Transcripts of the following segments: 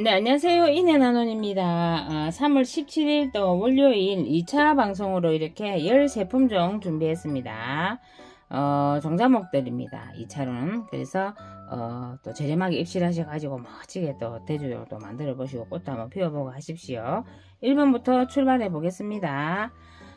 네, 안녕하세요. 이내나논입니다. 아, 3월 17일 또 월요일 2차 방송으로 이렇게 13품 종 준비했습니다. 어, 종자목들입니다. 2차로는. 그래서, 어, 또 저렴하게 입실하셔가지고 멋지게 또 대주도 만들어 보시고 꽃도 한번 피워보고 하십시오. 1번부터 출발해 보겠습니다.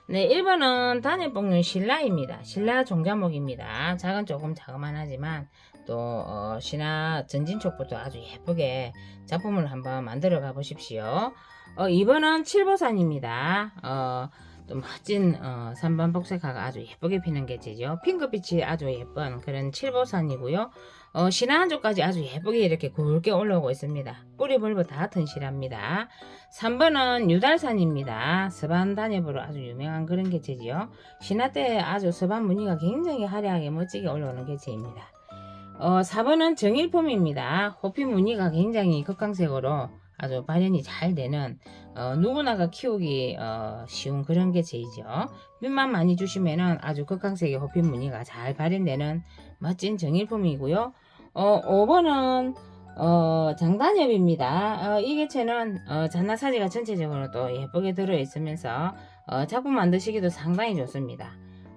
네, 1번은 단일복륜 신라입니다. 신라 종자목입니다. 작은 조금 자그만하지만 또 어, 신화 전진촉부터 아주 예쁘게 작품을 한번 만들어 가 보십시오. 어, 2번은 칠보산입니다. 어, 또 멋진 어, 3번 복색화가 아주 예쁘게 피는 게지죠. 핑크빛이 아주 예쁜 그런 칠보산이고요. 어, 신화 한쪽까지 아주 예쁘게 이렇게 굵게 올라오고 있습니다. 뿌리 벌브 다 튼실합니다. 3번은 유달산입니다. 서반 단엽으로 아주 유명한 그런 개체지요. 신화 때 아주 서반 무늬가 굉장히 화려하게 멋지게 올라오는 개체입니다. 어, 4번은 정일폼입니다. 호피 무늬가 굉장히 극강색으로 아주 발현이 잘 되는 어, 누구나가 키우기 어, 쉬운 그런 개체이죠. 빛만 많이 주시면은 아주 극강색의 호피 무늬가 잘 발현되는 멋진 정일폼이고요. 어, 5번은 어, 장단엽입니다. 어, 이 개체는 어, 잔나사지가 전체적으로 또 예쁘게 들어있으면서 어, 작품 만드시기도 상당히 좋습니다.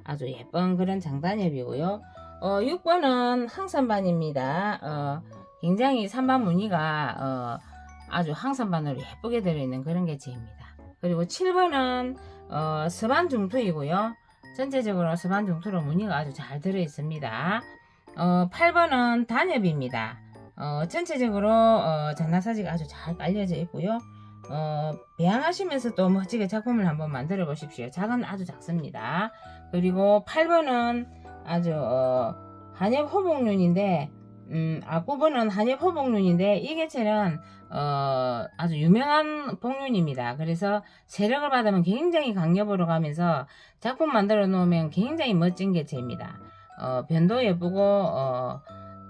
아주 예쁜 그런 장단엽이고요. 어, 6번은 항산반입니다. 어, 굉장히 산반 무늬가 어, 아주 항산반으로 예쁘게 들어있는 그런 개체입니다. 그리고 7번은 어, 서반 중투이고요. 전체적으로 서반 중투로 무늬가 아주 잘 들어있습니다. 어, 8번은 단엽입니다. 어, 전체적으로 어, 잔나사지가 아주 잘 깔려져 있고요. 어, 배양하시면서 또 멋지게 작품을 한번 만들어 보십시오. 작은 아주 작습니다. 그리고 8번은 아주 어, 한엽 호복륜인데 음, 아 9번은 한엽 호복륜인데 이 개체는 어, 아주 유명한 복륜입니다. 그래서 세력을 받으면 굉장히 강력으로 가면서 작품 만들어 놓으면 굉장히 멋진 개체입니다. 어, 변도 예쁘고 어,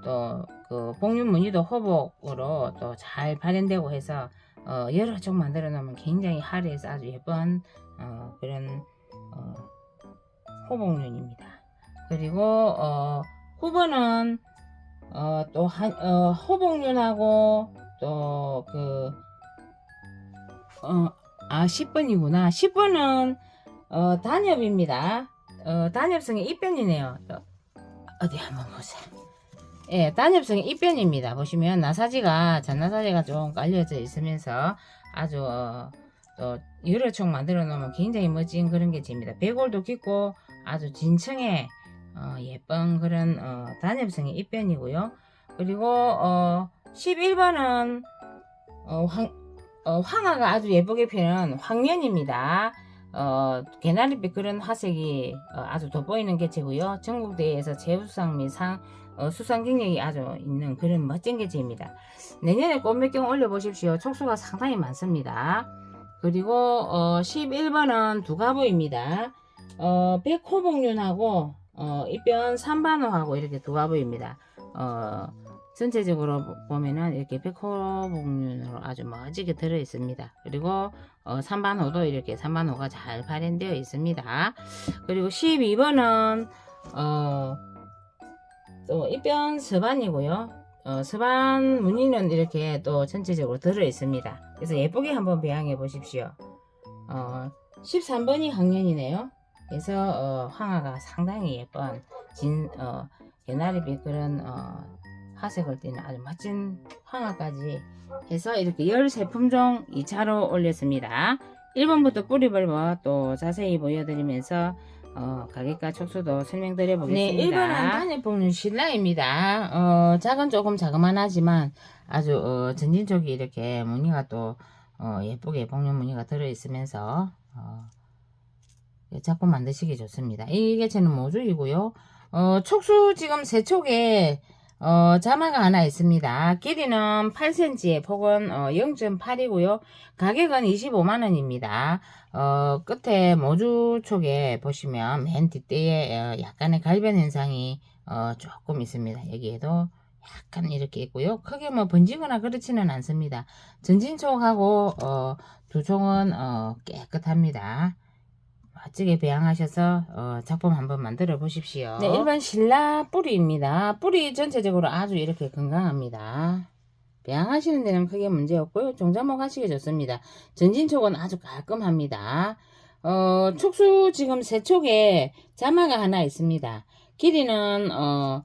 또그 복륜 무늬도 호복으로 또 잘 발현되고 해서 어, 여러 쪽 만들어 놓으면 굉장히 화려해서 아주 예쁜 어, 그런 어, 호복륜입니다. 그리고 어, 후보는 어, 또 한, 어, 호복륜하고 또 그 어, 아 10번이구나. 10번은 어, 단엽입니다. 어, 단엽성의 입변이네요. 또 어디 한번 보세요. 예, 단엽성의 입변입니다. 보시면 나사지가 잔나사지가 좀 깔려져 있으면서 아주 어, 또 여러 총 만들어 놓으면 굉장히 멋진 그런 게 집니다. 배골도 깊고 아주 진층의 어, 예쁜 그런 어, 단엽성의 입변이고요. 그리고 어, 11번은 어, 황, 어, 황화가 아주 예쁘게 피는 황년입니다. 어, 개나리빛 그런 화색이 어, 아주 돋보이는 개체고요. 전국대회에서 제우상 및 상, 어, 수상 경력이 아주 있는 그런 멋진 개체입니다. 내년에 꽃몇경 올려보십시오. 촉수가 상당히 많습니다. 그리고 어, 11번은 두가보입니다. 어, 백호복륜하고 어, 입변 삼반호하고 이렇게 두가보입니다. 어, 전체적으로 보- 보면은 이렇게 백호복륜으로 아주 멋지게 들어 있습니다. 그리고 어, 3반호도 이렇게 3반호가 잘 발현되어 있습니다. 그리고 12번은 어, 또 입변 서반이고요. 어, 서반 무늬는 이렇게 또 전체적으로 들어 있습니다. 그래서 예쁘게 한번 배양해 보십시오. 어, 13번이 학년이네요. 그래서 어, 황화가 상당히 예쁜 진 어, 개나리빛 그런 어, 화색을 띠는 아주 멋진 황화까지 해서 이렇게 13품종 2차로 올렸습니다. 1번부터 뿌리 벌버 또 자세히 보여드리면서 어, 가격과 촉수도 설명드려 보겠습니다. 네, 1번은 단일복륜 신라입니다. 어, 작은 조금 자그만하지만 아주 어, 전진 쪽이 이렇게 무늬가 또 어, 예쁘게 복륜 무늬가 들어있으면서 어, 작품 만드시기 좋습니다. 이 개체는 모주이고요. 어, 촉수 지금 세 촉에 어, 자마가 하나 있습니다. 길이는 8cm에 폭은 어, 0.8이고요. 가격은 25만원입니다. 어, 끝에 모주 쪽에 보시면 맨 뒷대에 어, 약간의 갈변 현상이 어, 조금 있습니다. 여기에도 약간 이렇게 있고요. 크게 뭐 번지거나 그렇지는 않습니다. 전진 쪽하고 어, 두 쪽은 어, 깨끗합니다. 멋지게 배양하셔서 어, 작품 한번 만들어 보십시오. 네, 일반 신라 뿌리입니다. 뿌리 전체적으로 아주 이렇게 건강합니다. 배양하시는 데는 크게 문제 없고요. 종자목 하시기 좋습니다. 전진촉은 아주 깔끔합니다. 어, 촉수 지금 세 촉에 자마가 하나 있습니다. 길이는 어,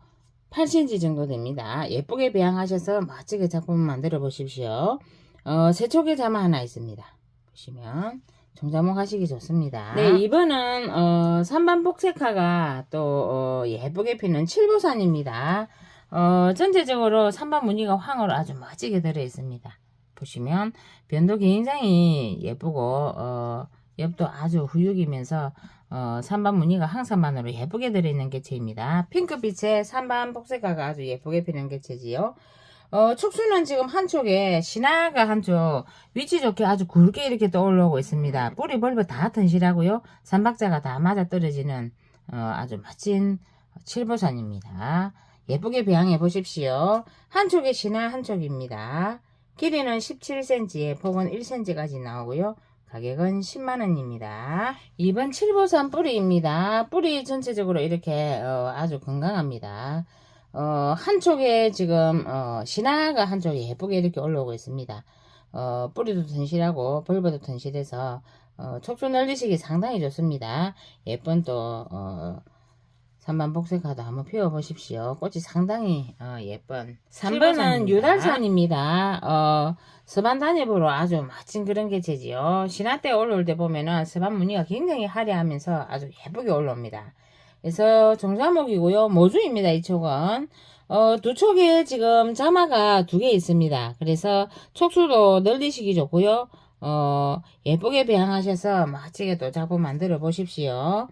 8cm 정도 됩니다. 예쁘게 배양하셔서 멋지게 작품 만들어 보십시오. 어, 세 촉에 자마 하나 있습니다. 보시면 종자목 하시기 좋습니다. 네, 이번은 어, 3반 복색화가 또 어, 예쁘게 피는 칠보산입니다. 어, 전체적으로 3반 무늬가 황으로 아주 멋지게 들어 있습니다. 보시면 변도 굉장히 예쁘고 어, 옆도 아주 후육이면서 어, 3반 무늬가 항산만으로 예쁘게 들어있는 개체입니다. 핑크빛의 3반 복색화가 아주 예쁘게 피는 개체지요. 어, 촉수는 지금 한쪽에 신화가 한쪽 위치 좋게 아주 굵게 이렇게 떠올라오고 있습니다. 뿌리 벌벌 다 튼실하고요. 삼박자가 다 맞아 떨어지는 어, 아주 멋진 칠보산입니다. 예쁘게 배양해 보십시오. 한쪽에 신화 한쪽입니다. 길이는 17cm에 폭은 1cm까지 나오고요. 가격은 10만원입니다. 이번 칠보산 뿌리입니다. 뿌리 전체적으로 이렇게 어, 아주 건강합니다. 어, 한쪽에 지금 어, 신화가 한쪽에 예쁘게 이렇게 올라오고 있습니다. 어, 뿌리도 튼실하고 벌버도 튼실해서 어, 촉수 늘리시기 상당히 좋습니다. 예쁜 또 어, 삼반 복색화도 한번 피워보십시오. 꽃이 상당히 어, 예쁜 3번은 유달산입니다. 어, 서반 단엽으로 아주 멋진 그런 개체지요. 신화 때 올라올 때 보면은 서반 무늬가 굉장히 화려하면서 아주 예쁘게 올라옵니다. 그래서 종자목이고요. 모주입니다. 이 촉은. 어, 두 촉에 지금 자마가 두 개 있습니다. 그래서 촉수도 늘리시기 좋고요. 어, 예쁘게 배양하셔서 멋지게 또 작품 만들어 보십시오.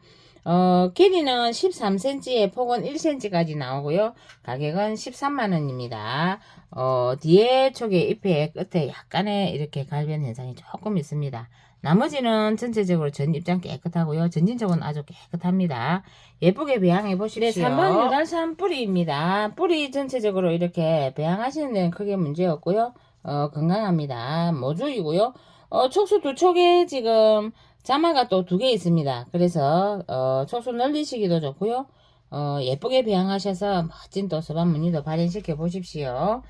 어, 길이는 13cm에 폭은 1cm까지 나오고요. 가격은 13만원입니다. 어, 뒤에 촉의 잎의 끝에 약간의 이렇게 갈변 현상이 조금 있습니다. 나머지는 전체적으로 전 입장 깨끗하고요. 전진적은 아주 깨끗합니다. 예쁘게 배양해 보십시오. 네, 3번 유달산 뿌리입니다. 뿌리 전체적으로 이렇게 배양하시는 데는 크게 문제 없고요. 어, 건강합니다. 모주이고요. 어, 촉수 두 촉에 지금 자마가 또 두 개 있습니다. 그래서 어, 촉수 늘리시기도 좋고요. 어, 예쁘게 배양하셔서 멋진 또 서반 무늬도 발현시켜 보십시오.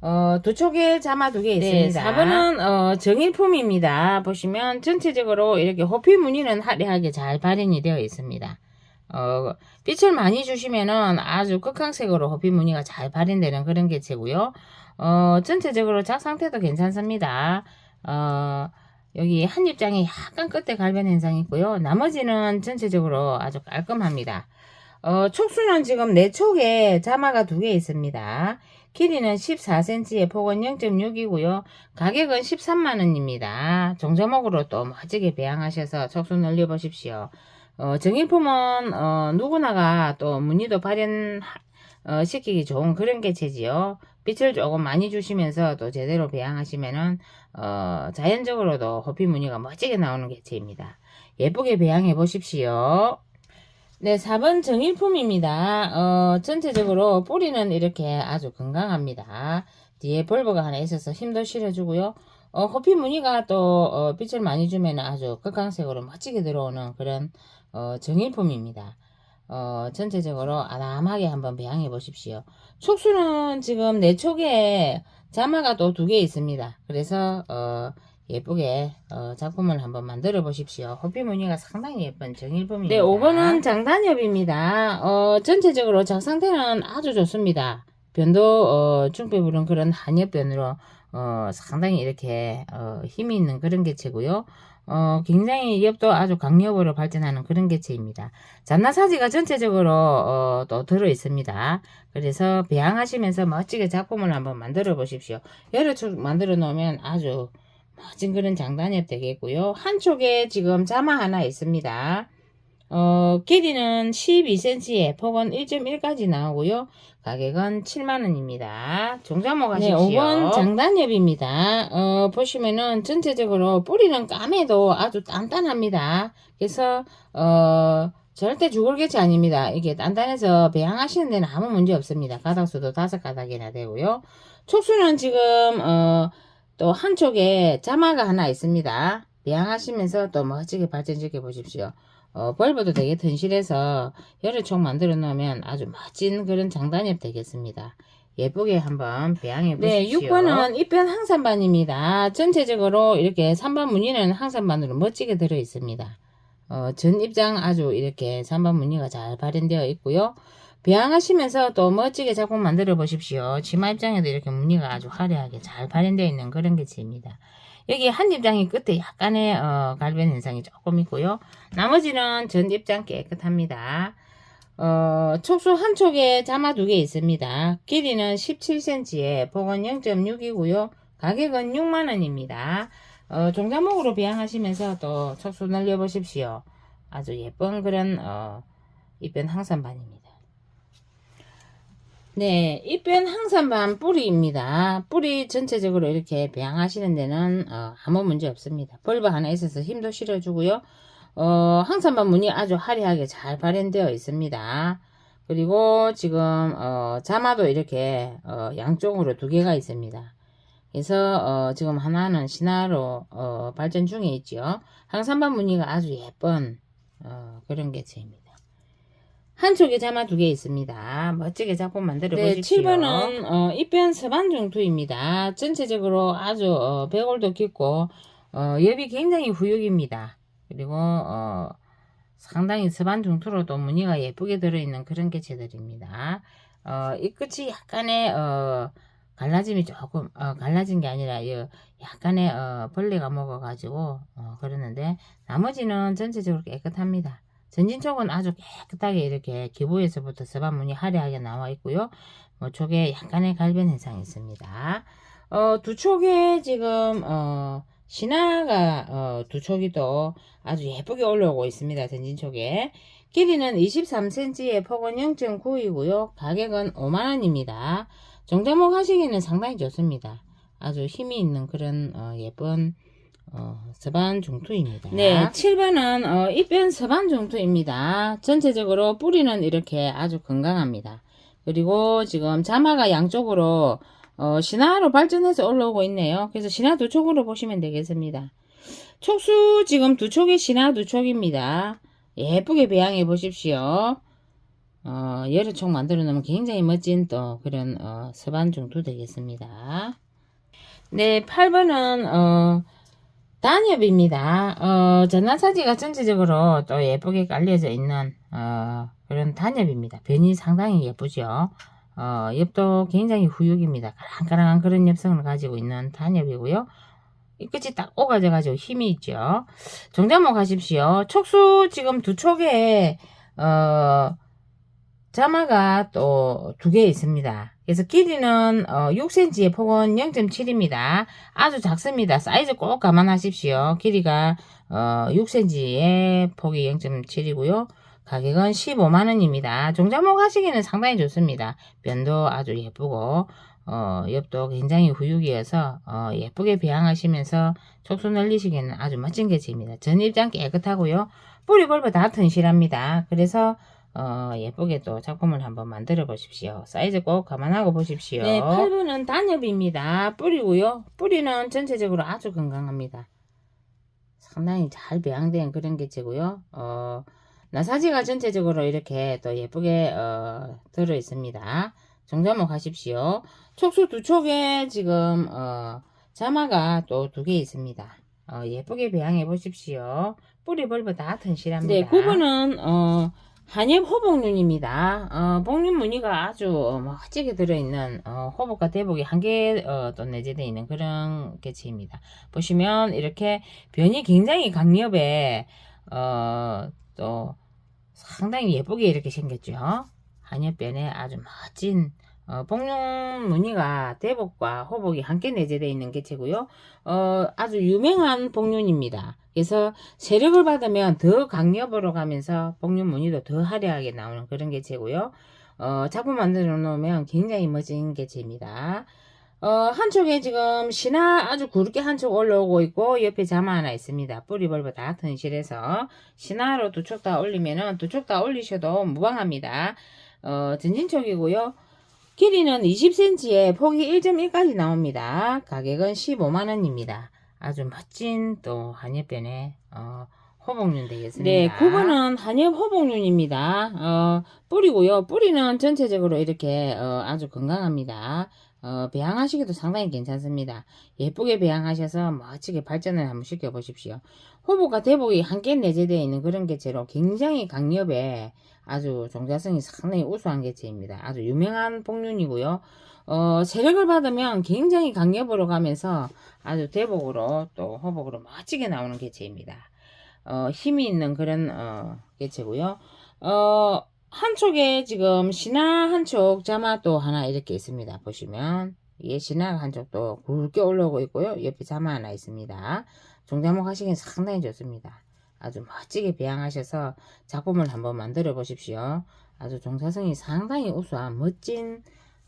어, 두 촉에 자마 두 개 있습니다. 4번은 어, 정일품입니다. 보시면 전체적으로 이렇게 호피 무늬는 화려하게 잘 발현이 되어 있습니다. 어, 빛을 많이 주시면은 아주 극강색으로 호피 무늬가 잘 발현되는 그런 개체고요. 어, 전체적으로 작 상태도 괜찮습니다. 어, 여기 한 입장에 약간 끝에 갈변 현상이 있고요. 나머지는 전체적으로 아주 깔끔합니다. 어, 촉수는 지금 네 촉에 자마가 두 개 있습니다. 길이는 14cm에 폭은 0.6이고요. 가격은 13만원입니다. 종자목으로 또 멋지게 배양하셔서 촉수 늘려보십시오. 어, 정일품은 어, 누구나가 또 무늬도 발현 어, 시키기 좋은 그런 개체지요. 빛을 조금 많이 주시면서 또 제대로 배양하시면은 어, 자연적으로도 호피 무늬가 멋지게 나오는 개체입니다. 예쁘게 배양해 보십시오. 네, 4번 정일품입니다. 어, 전체적으로 뿌리는 이렇게 아주 건강합니다. 뒤에 벌버가 하나 있어서 힘도 실어주고요. 어, 호피 무늬가 또 어, 빛을 많이 주면 아주 극강색으로 멋지게 들어오는 그런 어, 정일품입니다. 어, 전체적으로 아담하게 한번 배양해 보십시오. 촉수는 지금 내 촉에 자마가 또 두 개 있습니다. 그래서 어, 예쁘게 어, 작품을 한번 만들어 보십시오. 호피 무늬가 상당히 예쁜 정일품입니다. 네, 5번은 장단엽입니다. 어, 전체적으로 작 상태는 아주 좋습니다. 변도 어, 중배부른 그런 한엽변으로 어, 상당히 이렇게 어, 힘이 있는 그런 개체고요. 어, 굉장히 엽도 아주 강엽으로 발전하는 그런 개체입니다. 잔나사지가 전체적으로 어, 또 들어 있습니다. 그래서 배양하시면서 멋지게 작품을 한번 만들어 보십시오. 여러 쪽 만들어 놓으면 아주 멋진 그런 장단엽 되겠고요. 한쪽에 지금 자마 하나 있습니다. 어, 길이는 12cm에 폭은 1.1까지 나오고요. 가격은 7만원입니다. 종자목 하십시오. 네, 5번 장단엽입니다. 어, 보시면은 전체적으로 뿌리는 까매도 아주 단단합니다. 그래서, 어, 절대 죽을 개체 아닙니다. 이게 단단해서 배양하시는 데는 아무 문제 없습니다. 가닥수도 다섯 가닥이나 되고요. 촉수는 지금, 어, 또 한쪽에 자마가 하나 있습니다. 배양하시면서 또 멋지게 발전시켜 보십시오. 어, 벌브도 되게 튼실해서 여러 촉 만들어 놓으면 아주 멋진 그런 장단엽 되겠습니다. 예쁘게 한번 배양해 네, 보십시오. 6번은 입변 항산반입니다. 전체적으로 이렇게 3번 무늬는 항산반으로 멋지게 들어 있습니다. 어, 전 입장 아주 이렇게 3번 무늬가 잘 발현되어 있고요. 배양하시면서 또 멋지게 작품 만들어 보십시오. 치마 입장에도 이렇게 무늬가 아주 화려하게 잘 발현되어 있는 그런 개체입니다. 여기 한 입장이 끝에 약간의 어, 갈변 현상이 조금 있고요. 나머지는 전 입장 깨끗합니다. 어, 촉수 한 촉에 자마 두 개 있습니다. 길이는 17cm에 폭은 0.6이고요. 가격은 6만원입니다. 어, 종자목으로 배양하시면서 또 촉수 늘려보십시오. 아주 예쁜 그런, 어, 입변 항산반입니다. 네, 입변 항산반 뿌리입니다. 뿌리 전체적으로 이렇게 배양하시는 데는, 어, 아무 문제 없습니다. 벌브 하나 있어서 힘도 실어주고요. 어, 항산반 무늬 아주 화려하게 잘 발현되어 있습니다. 그리고 지금, 어, 자마도 이렇게, 어, 양쪽으로 두 개가 있습니다. 그래서, 어, 지금 하나는 신화로, 어, 발전 중에 있죠. 항산반 무늬가 아주 예쁜, 어, 그런 개체입니다. 한쪽에 자마 두 개 있습니다. 멋지게 작품 만들어 네, 보십시오. 7번은 어, 입변 서반 중투입니다. 전체적으로 아주 어, 배골도 깊고 어, 엽이 굉장히 후육입니다. 그리고 어, 상당히 서반 중투로도 무늬가 예쁘게 들어있는 그런 개체들입니다. 어, 이 끝이 약간의 어, 갈라짐이 조금 어, 갈라진 게 아니라 이 약간의 어, 벌레가 먹어가지고 어, 그러는데 나머지는 전체적으로 깨끗합니다. 전진 쪽은 아주 깨끗하게 이렇게 기부에서부터 서반문이 화려하게 나와 있고요. 뭐 쪽에 약간의 갈변 현상이 있습니다. 어, 두 촉에 지금 어, 신화가 어, 두 촉이 또 아주 예쁘게 올라오고 있습니다. 전진 쪽에 길이는 23cm에 폭은 0.9이고요. 가격은 5만원입니다. 정자목 하시기는 상당히 좋습니다. 아주 힘이 있는 그런 어, 예쁜 어, 서반 중투입니다. 네, 7번은 어, 입변 서반 중투입니다. 전체적으로 뿌리는 이렇게 아주 건강합니다. 그리고 지금 자마가 양쪽으로 어, 신화로 발전해서 올라오고 있네요. 그래서 신화 두 촉으로 보시면 되겠습니다. 촉수 지금 두 촉이 신화 두 촉입니다. 예쁘게 배양해 보십시오. 어, 여러 촉 만들어 놓으면 굉장히 멋진 또 그런 어, 서반 중투 되겠습니다. 네, 8번은 어, 단엽입니다. 어, 전화사지가 전체적으로 또 예쁘게 깔려져 있는 어, 그런 단엽입니다. 변이 상당히 예쁘죠. 어, 엽도 굉장히 후육입니다. 까랑까랑한 그런 엽성을 가지고 있는 단엽이고요. 이 끝이 딱 오가져 가지고 힘이 있죠. 정자목 하십시오. 촉수 지금 두 촉에 어, 자마가 또 두 개 있습니다. 그래서 길이는 어, 6cm에 폭은 0.7입니다. 아주 작습니다. 사이즈 꼭 감안하십시오. 길이가 어, 6cm에 폭이 0.7이고요. 가격은 15만원입니다. 종자목 하시기는 상당히 좋습니다. 변도 아주 예쁘고 어, 엽도 굉장히 후육이어서 어, 예쁘게 배양하시면서 촉수 늘리시기에는 아주 멋진 개체입니다. 전 입장 깨끗하고요. 뿌리 벌브 다 튼실합니다. 그래서 어, 예쁘게 또 작품을 한번 만들어 보십시오. 사이즈 꼭 감안하고 보십시오. 네, 8번은 단엽입니다. 뿌리고요. 뿌리는 전체적으로 아주 건강합니다. 상당히 잘 배양된 그런 개체고요. 어, 나사지가 전체적으로 이렇게 또 예쁘게 어, 들어 있습니다. 정자목 하십시오. 촉수 두 촉에 지금 어, 자마가 또 두 개 있습니다. 어, 예쁘게 배양해 보십시오. 뿌리 벌브 다 튼실합니다. 네, 9번은 어, 한엽 호복륜입니다. 어, 복륜 무늬가 아주 어, 멋지게 들어있는 어, 호복과 대복이 한개 어, 또 내재되어 있는 그런 개체입니다. 보시면 이렇게 변이 굉장히 강엽에 어, 또 상당히 예쁘게 이렇게 생겼죠. 한엽변에 아주 멋진 어, 복륜 무늬가 대복과 호복이 함께 내재되어 있는 개체고요. 어, 아주 유명한 복륜입니다. 그래서 세력을 받으면 더 강엽으로 가면서 복륜 무늬도 더 화려하게 나오는 그런 개체고요. 어, 작품 만들어 놓으면 굉장히 멋진 개체입니다. 어, 한쪽에 지금 신화 아주 굵게 한쪽 올라오고 있고 옆에 자마 하나 있습니다. 뿌리 벌브 다 튼실해서 신화로 두 쪽 다 올리면은 두 쪽 다 올리셔도 무방합니다. 어, 전진촉이고요. 길이는 20cm에 폭이 1.1까지 나옵니다. 가격은 15만원입니다. 아주 멋진 또 한엽변의 어, 호복륜 되겠습니다. 네, 9번은 한엽 호복륜입니다. 어, 뿌리고요. 뿌리는 전체적으로 이렇게 어, 아주 건강합니다. 어, 배양하시기도 상당히 괜찮습니다. 예쁘게 배양하셔서 멋지게 발전을 한번 시켜보십시오. 호복과 대복이 함께 내재되어 있는 그런 개체로 굉장히 강엽에 아주 종자성이 상당히 우수한 개체입니다. 아주 유명한 복륜이고요. 어, 세력을 받으면 굉장히 강엽으로 가면서 아주 대복으로 또 호복으로 멋지게 나오는 개체입니다. 어, 힘이 있는 그런 어, 개체고요. 어, 한쪽에 지금 신화 한쪽 자마 또 하나 이렇게 있습니다. 보시면 예, 신화가 한쪽도 굵게 올라오고 있고요. 옆에 자마 하나 있습니다. 종자목 하시기엔 상당히 좋습니다. 아주 멋지게 배양하셔서 작품을 한번 만들어 보십시오. 아주 종사성이 상당히 우수한 멋진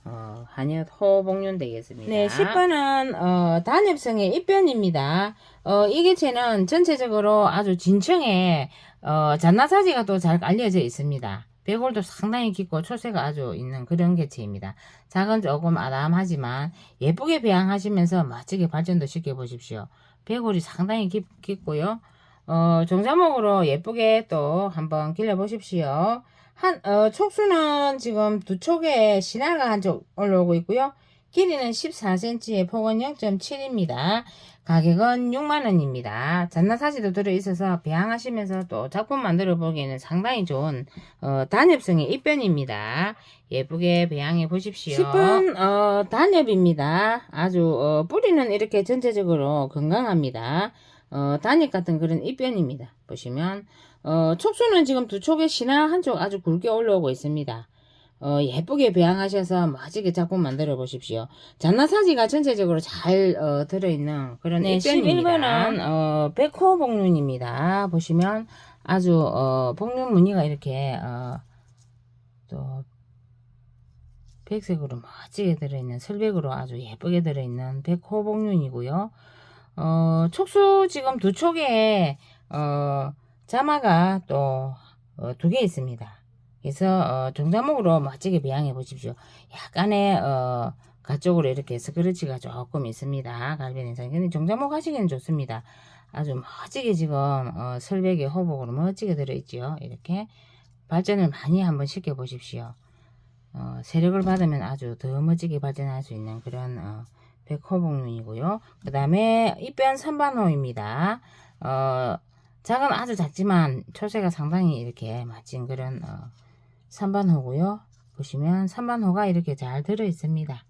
어, 한엽 호복륜 되겠습니다. 네, 10번은 어, 단엽성의 입변입니다. 어, 이 개체는 전체적으로 아주 진층에 어, 잔나사지가 또 잘 알려져 있습니다. 배골도 상당히 깊고 초세가 아주 있는 그런 개체입니다. 작은 조금 아담하지만 예쁘게 배양하시면서 멋지게 발전도 시켜보십시오. 배골이 상당히 깊, 깊고요. 어, 종자목으로 예쁘게 또 한번 길러 보십시오. 한, 어, 촉수는 지금 두 촉에 신화가 한 쪽 올라오고 있고요. 길이는 14cm에 폭은 0.7입니다. 가격은 6만원입니다. 잔나사지도 들어있어서 배양하시면서 또 작품 만들어 보기에는 상당히 좋은 어, 단엽성의 입변입니다. 예쁘게 배양해 보십시오. 10번 어, 단엽입니다. 아주 어, 뿌리는 이렇게 전체적으로 건강합니다. 어, 단엽 같은 그런 입변입니다. 보시면 어, 촉수는 지금 두 촉에 신화 한쪽 아주 굵게 올라오고 있습니다. 어, 예쁘게 배양하셔서 멋지게 작품 만들어 보십시오. 잔나사지가 전체적으로 잘 어, 들어있는 그런 네, 입변입니다. 11번은 어, 백호 복륜입니다. 보시면 아주 어, 복륜 무늬가 이렇게 어, 또 백색으로 멋지게 들어있는 설백으로 아주 예쁘게 들어있는 백호 복륜이고요. 어, 촉수 지금 두 촉에 어, 자마가 또 두개 있습니다. 그래서 어, 종자목으로 멋지게 배양해 보십시오. 약간의 어, 가쪽으로 이렇게 스크래치가 조금 있습니다. 인상. 근데 종자목 하시기는 좋습니다. 아주 멋지게 지금 어, 설백의 호복으로 멋지게 들어있죠. 이렇게 발전을 많이 한번 시켜 보십시오. 어, 세력을 받으면 아주 더 멋지게 발전할 수 있는 그런 어, 백호복륜이고요. 그 다음에 입변 삼반호입니다. 어, 작은 아주 작지만 초세가 상당히 이렇게 멋진 그런 어, 삼반호고요. 보시면 삼반호가 이렇게 잘 들어 있습니다.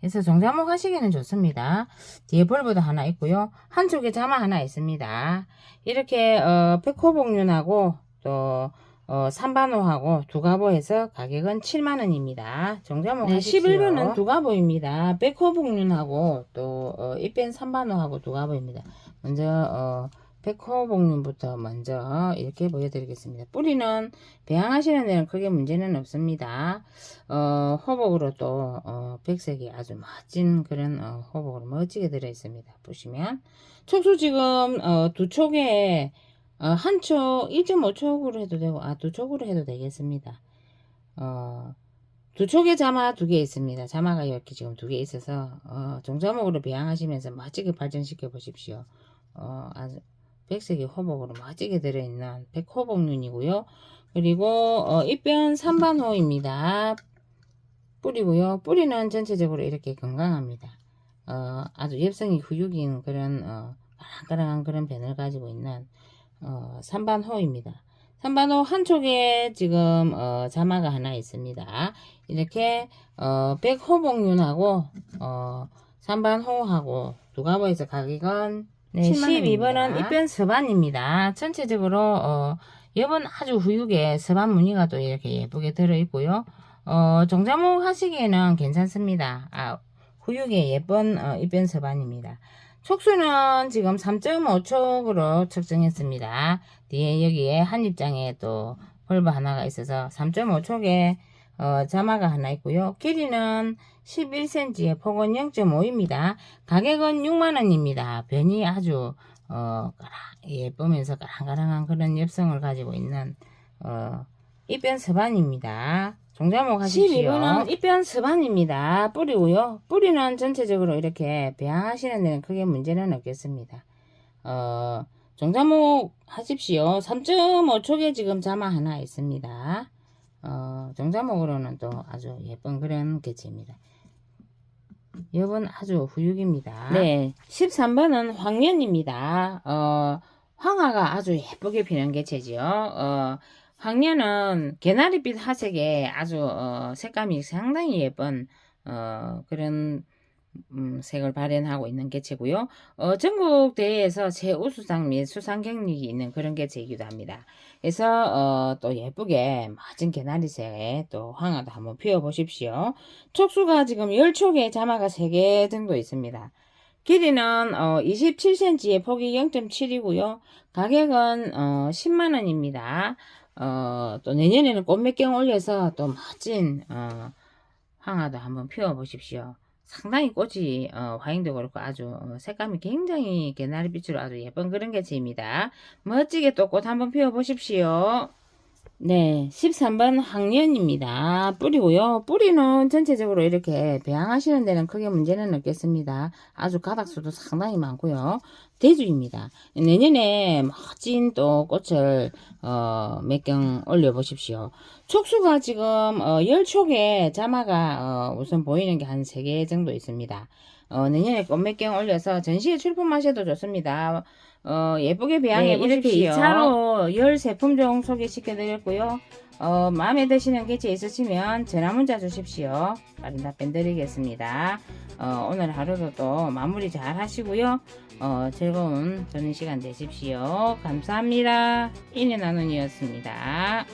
그래서 정자목 하시기는 좋습니다. 뒤에 벌브도 하나 있고요. 한쪽에 자마 하나 있습니다. 이렇게 어, 백호복륜하고 또 어, 삼반호하고 두가보해서 가격은 7만원입니다. 정자목 네, 하십시오. 11번은 두가보입니다. 백호복륜하고 또 어, 입변 삼반호하고 두가보입니다. 먼저 어, 백호복륜부터 먼저 이렇게 보여드리겠습니다. 뿌리는 배양하시는 데는 크게 문제는 없습니다. 어, 호복으로 또 어, 백색이 아주 멋진 그런 어, 호복으로 멋지게 들어있습니다. 보시면 촉수 지금 어, 두 촉에 어, 한촉 1.5촉으로 해도 되고 아 두 촉으로 해도 되겠습니다. 어, 두 촉에 자마 두 개 있습니다. 자마가 이렇게 지금 두 개 있어서 어, 종자목으로 배양하시면서 멋지게 발전시켜 보십시오. 어, 아주 백색이 호복으로 멋지게 들어있는 백호복륜이고요. 그리고 어, 입변 삼반호입니다. 뿌리고요. 뿌리는 전체적으로 이렇게 건강합니다. 어, 아주 엽성이 후육인 그런 어, 까랑까랑한 그런 변을 가지고 있는 어, 삼반호입니다. 삼반호 한쪽에 지금 어, 자마가 하나 있습니다. 이렇게 어, 백호복륜하고 어, 삼반호하고 두 가보에서 가격은 네, 12번은 12번은 입변 서반입니다. 전체적으로 어, 옆은 아주 후육에 서반 무늬가 또 이렇게 예쁘게 들어있고요. 어, 정자목 하시기에는 괜찮습니다. 아, 후육에 예쁜 어, 입변 서반입니다. 촉수는 지금 3.5촉으로 측정했습니다. 뒤에 여기에 한 입장에 또 홀브 하나가 있어서 3.5촉에 어, 자마가 하나 있고요. 길이는 11cm에 폭은 0.5입니다. 가격은 6만원입니다. 변이 아주 어, 예쁘면서 까랑까랑한 그런 엽성을 가지고 있는 어, 입변 서반입니다. 종자목 하십시오. 12번은 입변 서반입니다. 뿌리고요. 뿌리는 전체적으로 이렇게 배양하시는 데는 크게 문제는 없겠습니다. 어, 정자목 하십시오. 3.5촉에 지금 자마 하나 있습니다. 어, 정자목으로는 또 아주 예쁜 그런 개체입니다. 여분 아주 후육입니다. 네, 13번은 황년입니다. 어, 황화가 아주 예쁘게 피는 개체지요. 어, 황년은 개나리빛 하색에 아주 어, 색감이 상당히 예쁜 어, 그런 음, 색을 발현하고 있는 개체고요. 어, 전국 대회에서 최우수상 및 수상 경력이 있는 그런 개체이기도 합니다. 그래서 어, 또 예쁘게 멋진 개나리색에 또 황화도 한번 피워보십시오. 촉수가 지금 10촉에 자마가 3개 정도 있습니다. 길이는 어, 27cm에 폭이 0.7이고요. 가격은 어, 10만원입니다. 어, 또 내년에는 꽃몇경 올려서 또 멋진 어, 황화도 한번 피워보십시오. 상당히 꽃이 어, 화잉도 그렇고 아주 어, 색감이 굉장히 개나리빛으로 아주 예쁜 그런 개체입니다. 멋지게 또 꽃 한번 피워보십시오. 네, 13번 황년입니다. 뿌리고요. 뿌리는 전체적으로 이렇게 배양하시는 데는 크게 문제는 없겠습니다. 아주 가닥수도 상당히 많고요. 대주입니다. 내년에 멋진 또 꽃을 어, 몇 경 올려보십시오. 촉수가 지금 어, 10촉에 자마가 어, 우선 보이는 게 한 3개 정도 있습니다. 어, 내년에 꽃 몇 경 올려서 전시에 출품하셔도 좋습니다. 어, 예쁘게 배양해 네, 이렇게 보십시오. 2차로 13품종 소개시켜 드렸고요. 어, 마음에 드시는 개체 있으시면 전화 문자 주십시오. 빠른 답변 드리겠습니다. 어, 오늘 하루도 또 마무리 잘 하시고요. 어, 즐거운 저녁 시간 되십시오. 감사합니다. 인연 나눈이었습니다.